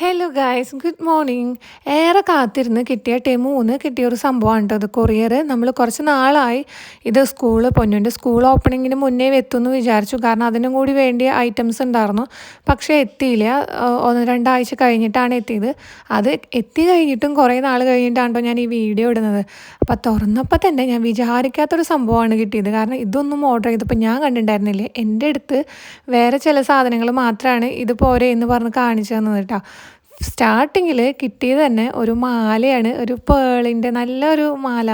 Hello guys good morning ഏറെ കാത്തിരുന്ന് കിട്ടിയ ടെമൂന്ന് കിട്ടിയ ഒരു സംഭവമാണ് കേട്ടോ ഇത് കൊറിയർ നമ്മൾ കുറച്ച് നാളായി ഇത് സ്കൂൾ പൊന്നുന്റെ സ്കൂൾ ഓപ്പണിങ്ങിന് മുന്നേ എത്തുമെന്ന് വിചാരിച്ചു. കാരണം അതിനും കൂടി വേണ്ടിയ ഐറ്റംസ് ഉണ്ടായിരുന്നു. പക്ഷേ എത്തിയില്ല. ഒന്ന് രണ്ടാഴ്ച കഴിഞ്ഞിട്ടാണ് എത്തിയത്. അത് എത്തി കഴിഞ്ഞിട്ടും കുറേ നാൾ കഴിഞ്ഞിട്ടാണ് ഞാൻ ഈ വീഡിയോ ഇടുന്നത്. അപ്പോൾ തുറന്നപ്പോൾ തന്നെ ഞാൻ വിചാരിക്കാത്തൊരു സംഭവമാണ് കിട്ടിയത്. കാരണം ഇതൊന്നും ഓർഡർ ചെയ്തപ്പോൾ ഞാൻ കണ്ടിട്ടുണ്ടായിരുന്നില്ലേ എന്റെ അടുത്ത് വേറെ ചില സാധനങ്ങൾ മാത്രമാണ് ഇത് പോരെ എന്ന് പറഞ്ഞ് കാണിച്ചു തന്നത് കേട്ടോ സ്റ്റാർട്ടിങ്ങിൽ കിട്ടിയത് തന്നെ ഒരു മാലയാണ്. ഒരു പേളിന്റെ നല്ലൊരു മാല.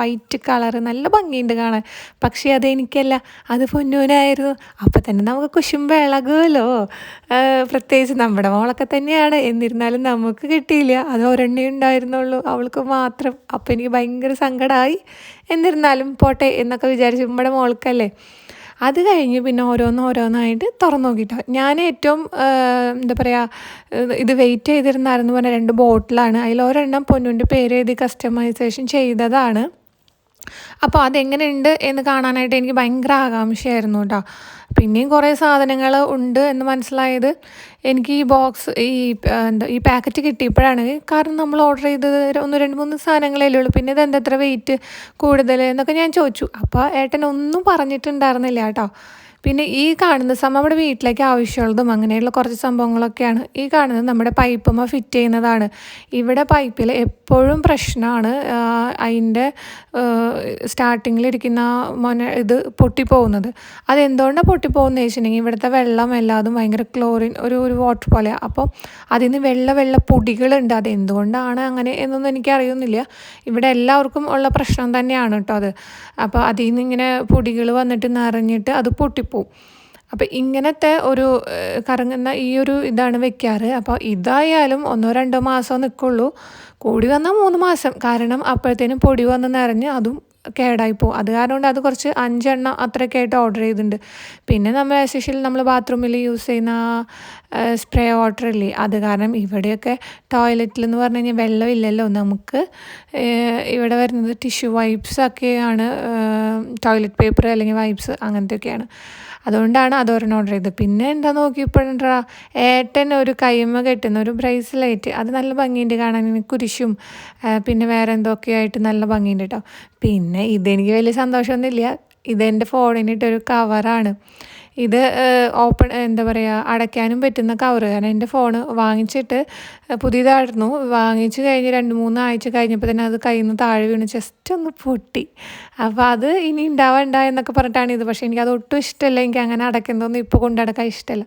വൈറ്റ് കളർ നല്ല ഭംഗിയുണ്ട് കാണാൻ. പക്ഷേ അതെനിക്കല്ല. അത് പൊന്നൂനായിരുന്നു. അപ്പോൾ തന്നെ നമുക്ക് കുശും വിളകുമല്ലോ. പ്രത്യേകിച്ച് നമ്മുടെ മോളൊക്കെ തന്നെയാണ്. എന്നിരുന്നാലും നമുക്ക് കിട്ടിയില്ല. അത് ഒരെണ്ണേ ഉണ്ടായിരുന്നുള്ളൂ. അവൾക്ക് മാത്രം. അപ്പോൾ എനിക്ക് ഭയങ്കര സങ്കടമായി എന്നിരുന്നാലും പോട്ടെ എന്നൊക്കെ വിചാരിച്ചു നമ്മുടെ മോൾക്കല്ലേ. അത് കഴിഞ്ഞ് പിന്നെ ഓരോന്ന് ഓരോന്നായിട്ട് തുറന്നു നോക്കിട്ടോ. ഞാൻ ഏറ്റവും എന്താ പറയുക ഇത് വെയിറ്റ് ചെയ്തിരുന്നായിരുന്നു പറഞ്ഞാൽ രണ്ട് ബോട്ടിലാണ് അതിൽ ഒരെണ്ണം പൊന്നുവിന്റെ പേര് എഴുതി കസ്റ്റമൈസേഷൻ ചെയ്തതാണ്. അപ്പോൾ അതെങ്ങനെയുണ്ട് എന്ന് കാണാനായിട്ട് എനിക്ക് ഭയങ്കര ആകാംക്ഷയായിരുന്നു കേട്ടോ. പിന്നെയും കുറേ സാധനങ്ങൾ ഉണ്ട് എന്ന് മനസ്സിലായത്. എനിക്ക് ഈ ബോക്സ് ഈ എന്താ ഈ പാക്കറ്റ് കിട്ടിയപ്പോഴാണ്. കാരണം നമ്മൾ ഓർഡർ ചെയ്തത് ഒന്ന് രണ്ട് മൂന്ന് സാധനങ്ങളേ ഉള്ളൂ. പിന്നെ ഇത് എന്താ വെയിറ്റ് കൂടുതൽ എന്നൊക്കെ ഞാൻ ചോദിച്ചു. അപ്പോൾ ഏട്ടൻ ഒന്നും പറഞ്ഞിട്ടുണ്ടായിരുന്നില്ല കേട്ടോ. പിന്നെ ഈ കാണുന്ന സംഭവം നമ്മുടെ വീട്ടിലേക്ക് ആവശ്യമുള്ളതും അങ്ങനെയുള്ള കുറച്ച് സംഭവങ്ങളൊക്കെയാണ് ഈ കാണുന്നത്. നമ്മുടെ പൈപ്പുമ്മ ഫിറ്റ് ചെയ്യുന്നതാണ്. ഇവിടെ പൈപ്പിൽ എപ്പോഴും പ്രശ്നമാണ്. അതിന്റെ സ്റ്റാർട്ടിങ്ങിലിരിക്കുന്ന മൊന ഇത് പൊട്ടിപ്പോകുന്നത് അതെന്തുകൊണ്ടാണ് പൊട്ടിപ്പോകുന്നത് വെച്ചിട്ടുണ്ടെങ്കിൽ ഇവിടുത്തെ വെള്ളം എല്ലാതും ഭയങ്കര ക്ലോറിൻ ഒരു ഒരു വാട്ടർ പോലെ. അപ്പോൾ അതിൽ നിന്ന് വെള്ള വെള്ള പൊടികളുണ്ട്. അത് എന്തുകൊണ്ടാണ് അങ്ങനെ എന്നൊന്നും എനിക്കറിയുന്നില്ല. ഇവിടെ എല്ലാവർക്കും ഉള്ള പ്രശ്നം തന്നെയാണ് കേട്ടോ അത്. അപ്പോൾ അതിൽ നിന്ന് ഇങ്ങനെ പൊടികൾ വന്നിട്ട് നിറഞ്ഞിട്ട് അത് പൊട്ടിപ്പോവും അപ്പോൾ ഇങ്ങനത്തെ ഒരു കറങ്ങുന്ന ഈ ഒരു ഇതാണ് വെക്കാറ്. അപ്പോൾ ഇതായാലും ഒന്നോ രണ്ടോ മാസമോ നിൽക്കുള്ളൂ കൂടി വന്നാൽ മൂന്ന് മാസം. കാരണം അപ്പോഴത്തേനും പൊടി വന്ന് നിറഞ്ഞ് അതും കേടായി പോകും അത് കാരണം കൊണ്ട് അത് കുറച്ച് അഞ്ചെണ്ണം അത്രയൊക്കെ ആയിട്ട് ഓർഡർ ചെയ്തിട്ടുണ്ട്. പിന്നെ നമ്മൾ എസ്പെഷ്യലി നമ്മൾ ബാത്റൂമിൽ യൂസ് ചെയ്യുന്ന സ്പ്രേ വാട്ടർ ഇല്ലേ? അത് കാരണം ഇവിടെയൊക്കെ ടോയ്ലറ്റിൽ എന്ന് പറഞ്ഞു കഴിഞ്ഞാൽ വെള്ളമില്ലല്ലോ നമുക്ക്. ഇവിടെ വരുന്നത് ടിഷ്യൂ വൈപ്സ് ഒക്കെയാണ് ടോയ്ലറ്റ് പേപ്പർ അല്ലെങ്കിൽ വൈപ്സ് അങ്ങനത്തെയൊക്കെയാണ്. അതുകൊണ്ടാണ് അതോരോ ഓർഡർ ചെയ്തത്. പിന്നെ എന്താ നോക്കിയപ്പോഴാ ഏട്ടൻ ഒരു കൈമ കെട്ടുന്ന ഒരു ബ്രേസ്ലെറ്റ് അത് നല്ല ഭംഗിയുണ്ട് കാണാൻ. കുരിശും പിന്നെ വേറെ എന്തൊക്കെയായിട്ട് നല്ല ഭംഗിയുണ്ട് കേട്ടോ പിന്നെ ഇതെനിക്ക് വലിയ സന്തോഷമൊന്നുമില്ല. ഇതെന്റെ ഫോണിനിട്ടൊരു കവറാണ് ഇത് ഓപ്പൺ എന്താ പറയുക അടയ്ക്കാനും പറ്റുന്ന കവർ കാരണം എന്റെ ഫോൺ വാങ്ങിച്ചിട്ട് പുതിയതായിരുന്നു. വാങ്ങിച്ച് കഴിഞ്ഞ് രണ്ട് മൂന്ന് ആഴ്ച കഴിഞ്ഞപ്പോൾ തന്നെ അത് കയ്യിൽ നിന്ന് താഴെ വീണ് ജസ്റ്റ് ഒന്ന് പൊട്ടി. അപ്പോൾ അത് ഇനി ഉണ്ടാവണ്ട എന്നൊക്കെ പറഞ്ഞിട്ടാണ് ഇത്. പക്ഷേ എനിക്കത് ഒട്ടും ഇഷ്ടമല്ല എനിക്ക് അങ്ങനെ അടയ്ക്കുന്നതൊന്നും ഇപ്പോൾ കൊണ്ടടക്കാൻ ഇഷ്ടമല്ല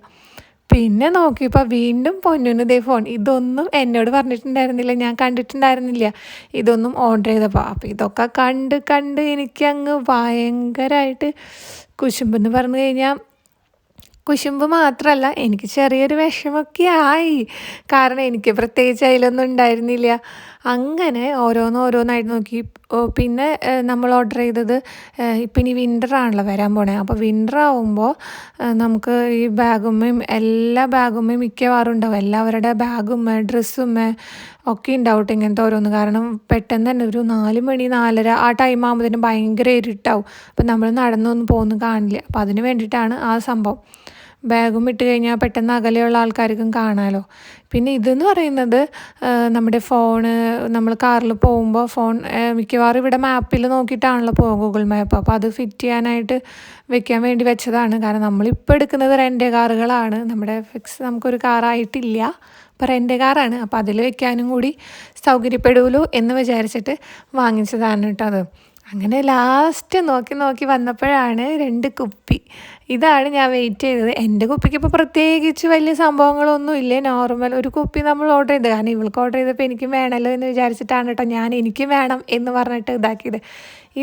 പിന്നെ നോക്കിയപ്പോൾ വീണ്ടും പൊന്നുന്ന ഇതേ ഫോൺ. ഇതൊന്നും എന്നോട് പറഞ്ഞിട്ടുണ്ടായിരുന്നില്ല. ഞാൻ കണ്ടിട്ടുണ്ടായിരുന്നില്ല. ഇതൊന്നും ഓർഡർ ചെയ്തപ്പോൾ അപ്പോൾ ഇതൊക്കെ കണ്ട് കണ്ട് എനിക്കങ്ങ് ഭയങ്കരമായിട്ട് കുശുമ്പെന്ന് പറഞ്ഞു കഴിഞ്ഞാൽ കുശുമ്പ് മാത്രമല്ല എനിക്ക് ചെറിയൊരു വിഷമൊക്കെ ആയി. കാരണം എനിക്ക് പ്രത്യേകിച്ച് അതിലൊന്നും ഉണ്ടായിരുന്നില്ല. അങ്ങനെ ഓരോന്ന് ഓരോന്നായിട്ട് നോക്കി. പിന്നെ നമ്മൾ ഓർഡർ ചെയ്തത് ഇപ്പം ഇനി വിന്റർ ആണല്ലോ വരാൻ പോണേ. അപ്പോൾ വിന്റർ ആവുമ്പോൾ നമുക്ക് ഈ ബാഗുമ്മയും എല്ലാ ബാഗുമ്മയും മിക്കവാറും ഉണ്ടാവും. എല്ലാവരുടെ ബാഗുമ്മ ഡ്രസ്സുമ്മ ഒക്കെ ഉണ്ടാവും ഇങ്ങനത്തെ ഓരോന്ന്. കാരണം പെട്ടെന്ന് തന്നെ ഒരു നാല് മണി നാലര ആ ടൈം ആകുമ്പോഴത്തേനും ഭയങ്കര ഇരുട്ടാവും. അപ്പം നമ്മൾ നടന്നൊന്നും പോകുന്നു കാണില്ല. അപ്പോൾ അതിന് വേണ്ടിയിട്ടാണ് ആ സംഭവം. ബാഗും ഇട്ട് കഴിഞ്ഞാൽ പെട്ടെന്ന് അകലെയുള്ള ആൾക്കാർക്കും കാണാമല്ലോ പിന്നെ ഇതെന്ന് പറയുന്നത് നമ്മുടെ ഫോണ് നമ്മൾ കാറിൽ പോകുമ്പോൾ ഫോൺ മിക്കവാറും ഇവിടെ മാപ്പിൽ നോക്കിയിട്ടാണല്ലോ പോകുക ഗൂഗിൾ മാപ്പ്. അപ്പോൾ അത് ഫിറ്റ് ചെയ്യാനായിട്ട് വെക്കാൻ വേണ്ടി വെച്ചതാണ്. കാരണം നമ്മളിപ്പോൾ എടുക്കുന്നത് റെന്റ് കാറുകളാണ്. നമ്മുടെ ഫിക്സ് നമുക്കൊരു കാറായിട്ടില്ല. അപ്പോൾ റെന്റ് കാറാണ്. അപ്പോൾ അതിൽ വെക്കാനും കൂടി സൗകര്യപ്പെടുമല്ലോ എന്ന് വിചാരിച്ചിട്ട് വാങ്ങിച്ചതാണ് കേട്ടോ അത്. അങ്ങനെ ലാസ്റ്റ് നോക്കി നോക്കി വന്നപ്പോഴാണ് രണ്ട് കുപ്പി. ഇതാണ് ഞാൻ വെയിറ്റ് ചെയ്തത്. എന്റെ കുപ്പിക്ക് ഇപ്പോൾ പ്രത്യേകിച്ച് വലിയ സംഭവങ്ങളൊന്നും ഇല്ലേ. നോർമൽ ഒരു കുപ്പി നമ്മൾ ഓർഡർ ചെയ്തത് കാരണം ഇവൾക്ക് ഓർഡർ ചെയ്തപ്പോൾ എനിക്കും വേണമല്ലോ എന്ന് വിചാരിച്ചിട്ടാണ് കേട്ടോ ഞാൻ എനിക്കും വേണം എന്ന് പറഞ്ഞിട്ട് ഇതാക്കിയത്.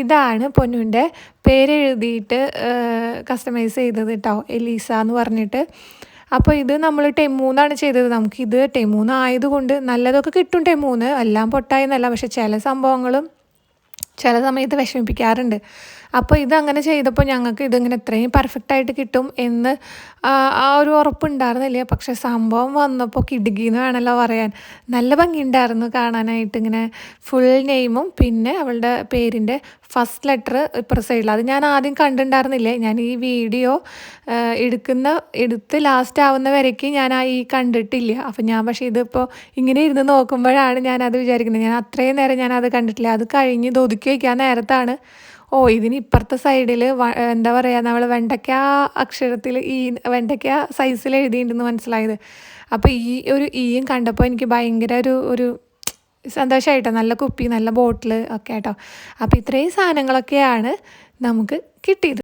ഇതാണ് പൊന്നുവിന്റെ പേരെഴുതിയിട്ട് കസ്റ്റമൈസ് ചെയ്തത് കേട്ടോ എലീസ എന്ന് പറഞ്ഞിട്ട്. അപ്പോൾ ഇത് നമ്മൾ ടെമൂന്നാണ് ചെയ്തത്. നമുക്കിത് ടെമൂന്ന് ആയതുകൊണ്ട് നല്ലതൊക്കെ കിട്ടും ടെമൂന്ന്. എല്ലാം പൊട്ടായെന്നല്ല. പക്ഷെ ചില സംഭവങ്ങളും ചില സമയത്ത് വിഷമിപ്പിക്കാറുണ്ട്. അപ്പോൾ ഇതങ്ങനെ ചെയ്തപ്പോൾ ഞങ്ങൾക്ക് ഇതിങ്ങനെ ഇത്രയും പെർഫെക്റ്റ് ആയിട്ട് കിട്ടും എന്ന് ആ ഒരു ഉറപ്പുണ്ടായിരുന്നില്ല. പക്ഷെ സംഭവം വന്നപ്പോൾ കിടുകിന്ന് വേണമല്ലോ പറയാൻ. നല്ല ഭംഗിയുണ്ടായിരുന്നു കാണാനായിട്ട് ഇങ്ങനെ ഫുൾ നെയിമും പിന്നെ അവളുടെ പേരിന്റെ ഫസ്റ്റ് ലെറ്റർ ഇപ്പുറ സൈഡിൽ അത് ഞാൻ ആദ്യം കണ്ടിട്ടുണ്ടായിരുന്നില്ലേ? ഞാൻ ഈ വീഡിയോ എടുക്കുന്ന എടുത്ത് ലാസ്റ്റ് ആവുന്ന വരയ്ക്ക് ഞാൻ ആ ഈ കണ്ടിട്ടില്ല. അപ്പം ഞാൻ പക്ഷേ ഇതിപ്പോൾ ഇങ്ങനെ ഇരുന്ന് നോക്കുമ്പോഴാണ് ഞാനത് വിചാരിക്കുന്നത്. ഞാൻ അത്രയും നേരം ഞാനത് കണ്ടിട്ടില്ല. അത് കഴിഞ്ഞ് ഒതുക്കി വയ്ക്കാൻ നേരത്താണ് ഓ ഇതിന് ഇപ്പുറത്തെ സൈഡിൽ എന്താ പറയുക നമ്മൾ വെണ്ടയ്ക്ക അക്ഷരത്തിൽ ഈ വെണ്ടയ്ക്ക സൈസിൽ എഴുതിയിട്ടുണ്ടെന്ന് മനസ്സിലായത്. അപ്പോൾ ഈ ഒരു ഈയും കണ്ടപ്പോൾ എനിക്ക് ഭയങ്കര ഒരു ഒരു സന്തോഷമായിട്ടോ നല്ല കുപ്പി നല്ല ബോട്ടിൽ ഒക്കെ കേട്ടോ അപ്പോൾ ഇത്രയും സാധനങ്ങളൊക്കെയാണ് നമുക്ക് കിട്ടിയത്.